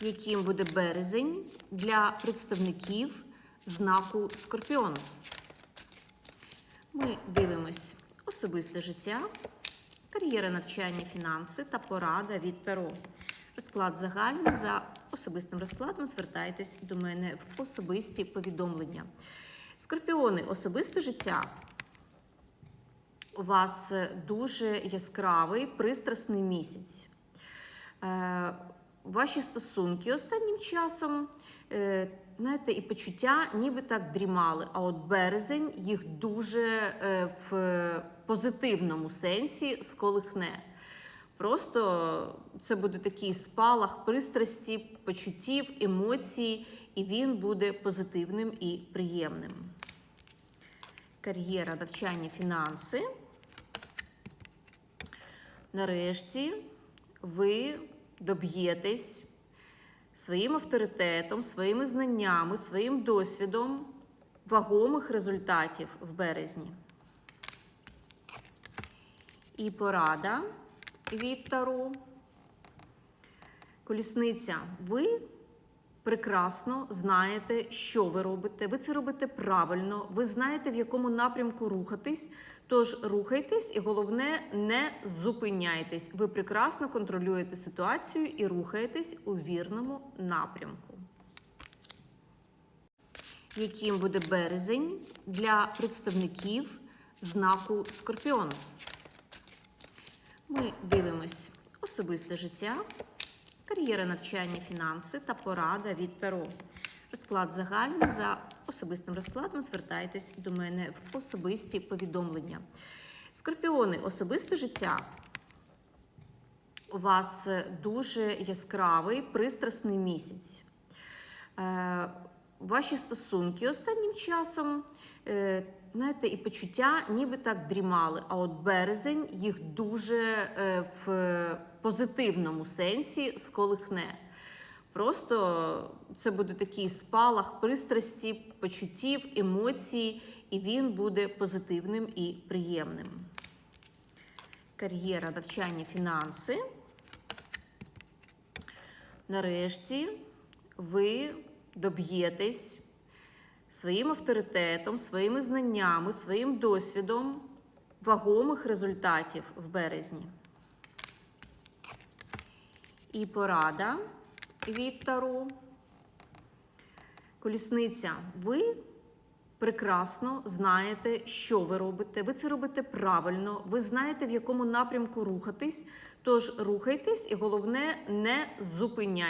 яким буде березень для представників знаку Скорпіон. Ми дивимось особисте життя, кар'єра навчання, фінанси та порада від Таро. Розклад загальний за особистим розкладом. Звертайтесь до мене в особисті повідомлення. Скорпіони, особисте життя. У вас е, дуже яскравий, пристрасний місяць. Ваші стосунки останнім часом, е, знаєте, і почуття ніби так дрімали. А от березень їх дуже е, в позитивному сенсі сколихне. Просто це буде такий спалах пристрасті, почуттів, емоцій, і він буде позитивним і приємним. Кар'єра, навчання, фінанси. Нарешті ви доб'єтесь своїм авторитетом, своїми знаннями, своїм досвідом вагомих результатів в березні. І порада від Таро. Колісниця, ви прекрасно знаєте, що ви робите. Ви це робите правильно, ви знаєте, в якому напрямку рухатись. Тож рухайтесь, і головне, не зупиняйтесь. Ви прекрасно контролюєте ситуацію і рухаєтесь у вірному напрямку. Яким буде березень для представників знаку Скорпіон? Ми дивимось особисте життя, кар'єра навчання, фінанси та порада від Таро. Розклад загальний за особистим розкладом. Звертайтесь до мене в особисті повідомлення. Скорпіони, особисте життя. У вас е, дуже яскравий, пристрасний місяць. Ваші стосунки останнім часом, е, знаєте, і почуття ніби так дрімали. А от березень їх дуже е, в позитивному сенсі сколихне. Просто це буде такий спалах пристрасті, почуттів, емоцій, і він буде позитивним і приємним. Кар'єра, навчання, фінанси. Нарешті ви доб'єтесь своїм авторитетом, своїми знаннями, своїм досвідом вагомих результатів в березні. І порада від Таро. Колісниця, ви прекрасно знаєте, що ви робите. Ви це робите правильно, ви знаєте, в якому напрямку рухатись. Тож рухайтесь, і головне, не зупиняйтесь.